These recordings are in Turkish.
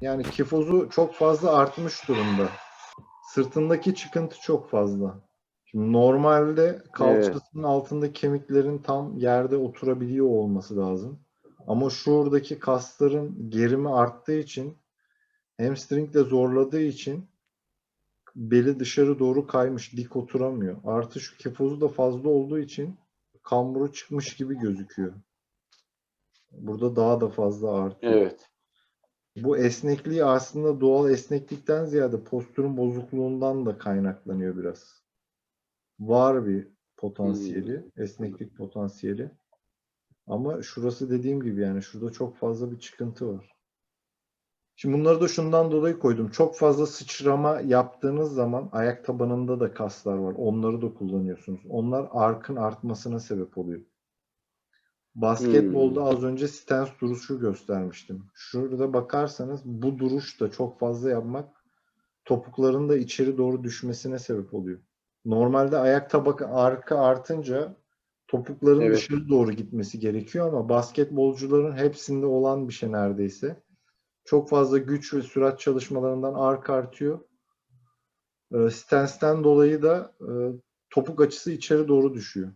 Yani kifozu çok fazla artmış durumda. Sırtındaki çıkıntı çok fazla. Şimdi normalde kalçasının altında kemiklerin tam yerde oturabiliyor olması lazım. Ama şuradaki kasların gerimi arttığı için hamstring de zorladığı için beli dışarı doğru kaymış, dik oturamıyor. Artı şu kifozu da fazla olduğu için kamburu çıkmış gibi gözüküyor. Burada daha da fazla artıyor. Evet. Bu esnekliği aslında doğal esneklikten ziyade postürün bozukluğundan da kaynaklanıyor biraz. Var bir potansiyeli, esneklik potansiyeli. Ama şurası dediğim gibi yani şurada çok fazla bir çıkıntı var. Şimdi bunları da şundan dolayı koydum. Çok fazla sıçrama yaptığınız zaman ayak tabanında da kaslar var. Onları da kullanıyorsunuz. Onlar arkın artmasına sebep oluyor. Basketbolda az önce stance duruşu göstermiştim. Şurada bakarsanız bu duruş da çok fazla yapmak topukların da içeri doğru düşmesine sebep oluyor. Normalde ayak tabak arka artınca topukların Evet. dışarı doğru gitmesi gerekiyor ama basketbolcuların hepsinde olan bir şey neredeyse. Çok fazla güç ve sürat çalışmalarından arka artıyor. E, stance'ten dolayı da e, topuk açısı içeri doğru düşüyor.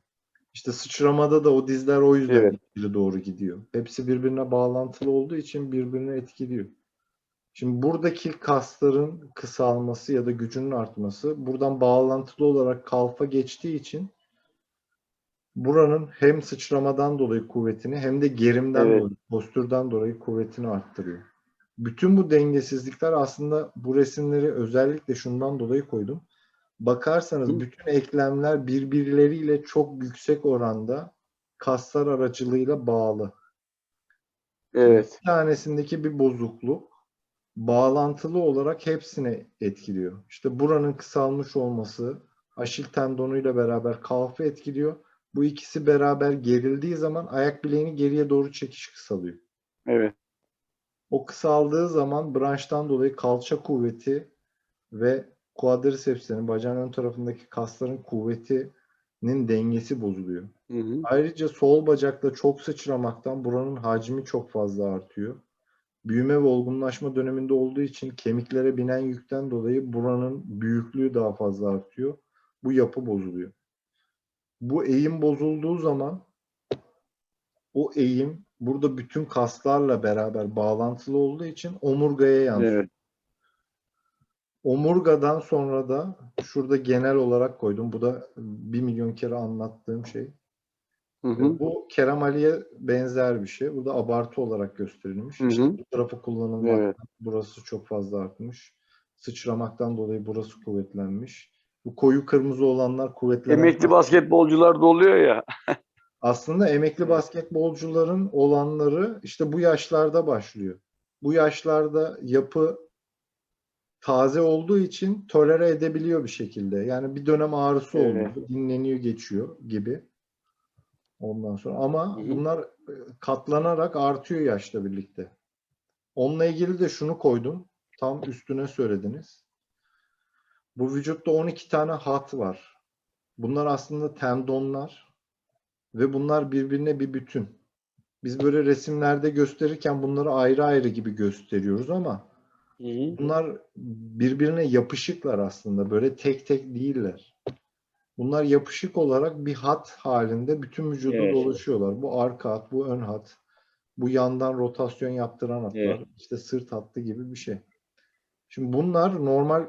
İşte sıçramada da o dizler o yüzden Evet. doğru gidiyor. Hepsi birbirine bağlantılı olduğu için birbirini etkiliyor. Şimdi buradaki kasların kısalması ya da gücünün artması buradan bağlantılı olarak kalfa geçtiği için buranın hem sıçramadan dolayı kuvvetini hem de gerimden Evet. dolayı, postürden dolayı kuvvetini arttırıyor. Bütün bu dengesizlikler aslında bu resimleri özellikle şundan dolayı koydum. Bakarsanız bütün eklemler birbirleriyle çok yüksek oranda kaslar aracılığıyla bağlı. Evet. Bir tanesindeki bir bozukluk bağlantılı olarak hepsini etkiliyor. İşte buranın kısalmış olması aşil tendonuyla beraber kalfı etkiliyor. Bu ikisi beraber gerildiği zaman ayak bileğini geriye doğru çekiş kısalıyor. Evet. O kısaldığı zaman branştan dolayı kalça kuvveti ve quadricepslerin bacağın ön tarafındaki kasların kuvvetinin dengesi bozuluyor. Hı hı. Ayrıca sol bacakta çok sıçramaktan buranın hacmi çok fazla artıyor. Büyüme ve olgunlaşma döneminde olduğu için kemiklere binen yükten dolayı buranın büyüklüğü daha fazla artıyor. Bu yapı bozuluyor. Bu eğim bozulduğu zaman o eğim burada bütün kaslarla beraber bağlantılı olduğu için omurgaya yansıyor. Evet. Omurgadan sonra da şurada genel olarak koydum. Bu da bir milyon kere anlattığım şey. Hı hı. Bu Kerem Ali'ye benzer bir şey. Bu da abartı olarak gösterilmiş. Hı hı. İşte bu tarafı kullanılmaktan Evet. burası çok fazla artmış. Sıçramaktan dolayı burası kuvvetlenmiş. Bu koyu kırmızı olanlar kuvvetlenen. Emekli basketbolcular da oluyor ya. Aslında emekli basketbolcuların olanları işte bu yaşlarda başlıyor. Bu yaşlarda yapı taze olduğu için tolere edebiliyor bir şekilde. Yani bir dönem ağrısı Evet. oluyor, dinleniyor, geçiyor gibi. Ondan sonra ama bunlar e, katlanarak artıyor yaşla birlikte. Onunla ilgili de şunu koydum. Tam üstüne söylediniz. Bu vücutta 12 tane hat var. Bunlar aslında tendonlar ve bunlar birbirine bir bütün. Biz böyle resimlerde gösterirken bunları ayrı ayrı gibi gösteriyoruz ama Hı hı. bunlar birbirine yapışıklar aslında. Böyle tek tek değiller. Bunlar yapışık olarak bir hat halinde bütün vücuda Evet. dolaşıyorlar. Bu arka hat, bu ön hat, bu yandan rotasyon yaptıran hatlar, Evet. işte sırt hattı gibi bir şey. Şimdi bunlar normal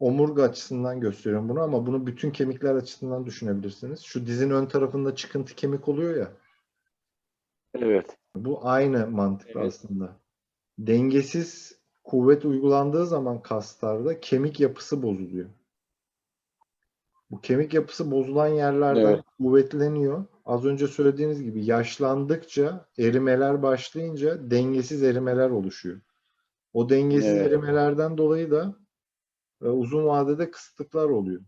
omurga açısından gösteriyorum bunu ama bunu bütün kemikler açısından düşünebilirsiniz. Şu dizin ön tarafında çıkıntı kemik oluyor ya. Evet. Bu aynı mantık Evet. aslında. Dengesiz kuvvet uygulandığı zaman kaslarda kemik yapısı bozuluyor. Bu kemik yapısı bozulan yerlerden Evet. kuvvetleniyor. Az önce söylediğiniz gibi yaşlandıkça erimeler başlayınca dengesiz erimeler oluşuyor. O dengesiz Evet. erimelerden dolayı da e, uzun vadede kısıtlıklar oluyor.